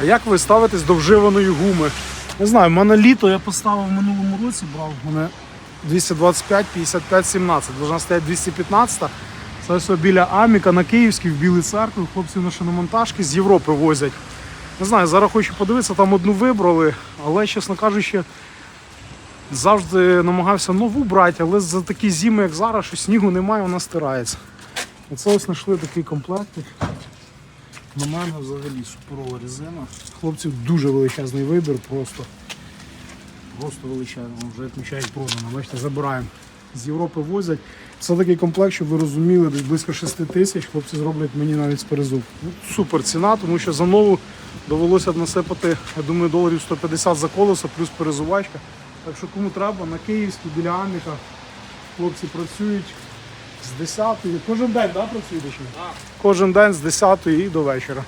А як ви ставитесь до вживаної гуми? Не знаю, в мене літо я поставив в минулому році, брав мене 225, 55, 17. Должна стояти 215. Це ось біля Аміка на Київській, в Білій церкві. Хлопці на шиномонтажки з Європи возять. Не знаю, зараз хочу подивитися, там одну вибрали, але, чесно кажучи, завжди намагався нову брати, але за такі зими, як зараз, що снігу немає, вона стирається. Оце ось знайшли такий комплект. На мене взагалі суперова резина. Хлопців дуже величезний вибір, просто. Просто величезний. Вже відмічають продано. Бачите, забираємо. З Європи возять. Це такий комплект, щоб ви розуміли, десь близько 6 тисяч. Хлопці зроблять мені навіть з. Ну, супер ціна, тому що за нову довелося насипати, я думаю, доларів 150 за колесо, плюс перезувачка. Так що кому треба, на Київській, біля Аміка хлопці працюють з 10 Кожен день, да, працюєте? Так. Кожен день з 10 і до вечора.